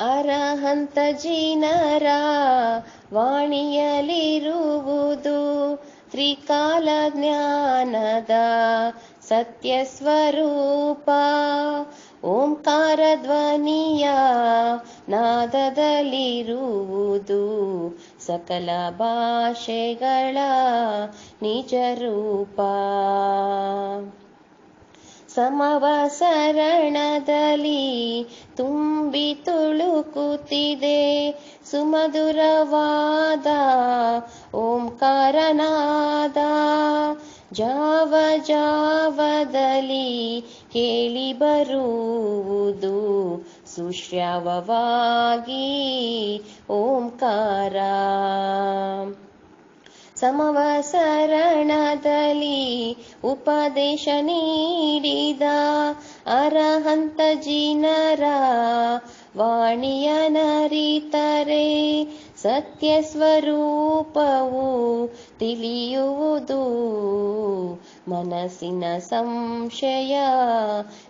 ಅರಹಂತ ಜಿನರ ವಾಣಿಯಲಿರುವುದು ತ್ರಿಕಾಲ ಜ್ಞಾನದ ಸತ್ಯ ಸ್ವರೂಪ. ಓಂಕಾರ ಧ್ವನಿಯ ನಾದದಲ್ಲಿರುವುದು ಸಕಲ ಭಾಷೆಗಳ ನಿಜ ರೂಪ. ಸಮವಸರಣದಲ್ಲಿ ತುಂಬಿ ತುಳುಕುತ್ತಿದೆ ಸುಮಧುರವಾದ ಓಂಕಾರನಾದ. ಜಾವ ಜಾವದಲ್ಲಿ ಕೇಳಿ ಬರುವುದು ಸುಶ್ರವವಾಗಿ ಓಂಕಾರ. ಸಮವಸರಣದಲ್ಲಿ ಉಪದೇಶ ನೀಡಿದ ಅರಹಂತ ಜಿನರ ವಾಣಿಯ ನರಿತರೆ ಸತ್ಯ ಸ್ವರೂಪವು ತಿಳಿಯುವುದು ಮನಸ್ಸಿನ ಸಂಶಯ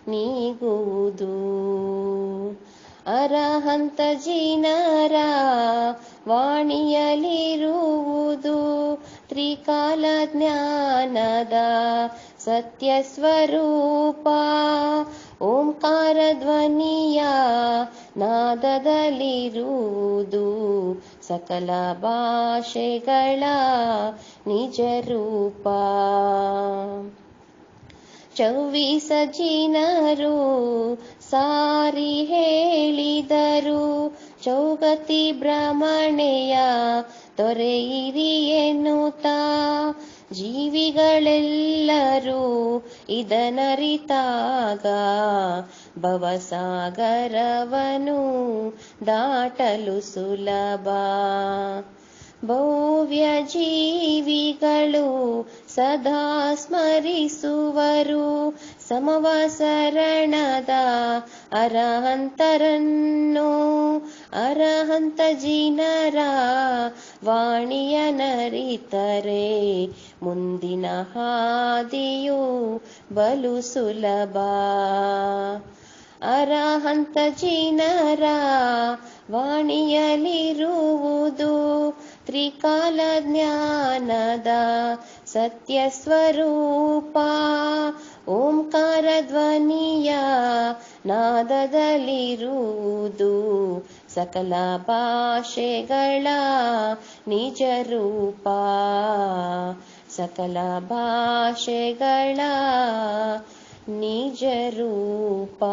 ನೀಗುವುದು ಅರಹಂತ ಜಿನರ ವಾಣಿಯಲಿರುವುದು ತ್ರಿಕಾಲ ಜ್ಞಾನದ ಸತ್ಯ ಸ್ವರೂಪ ಓಂಕಾರ ಧ್ವನಿಯ ನಾದದಲ್ಲಿರುವುದು ಸಕಲ ಭಾಷೆಗಳ ನಿಜ ರೂಪ ಚೌವೀಸ ಸಾರಿ ಹೇಳಿದರು ಚೌಗತಿ ಭ್ರಮಣೆಯ ತೊರೆಯಿರಿ ಎನ್ನುತ್ತಾ. ಜೀವಿಗಳೆಲ್ಲರೂ ಇದನರಿತಾಗ. ಭವಸಾಗರವನು ದಾಟಲು ಸುಲಭ. ಭವ್ಯ ಜೀವಿಗಳು ಸದಾ ಸ್ಮರಿಸುವರು. ಸಮವಸರಣದ ಅರಹಂತರನ್ನು ಅರಹಂತ ಜಿನರ ವಾಣಿಯ ನರಿತರೆ ಮುಂದಿನ ಹಾದಿಯು ಬಲು ಸುಲಭ ಅರಹಂತ ಜಿನರ ವಾಣಿಯಲಿರುವುದು ತ್ರಿಕಾಲ ಜ್ಞಾನದ ಸತ್ಯ ಸ್ವರೂಪ ಓಂಕಾರ ಧ್ವನಿಯ ನಾದದಲ್ಲಿರುವುದು ಸಕಲ ಭಾಷೆಗಳ ನಿಜ ರೂಪ ಸಕಲ ಭಾಷೆಗಳ ನಿಜ ರೂಪ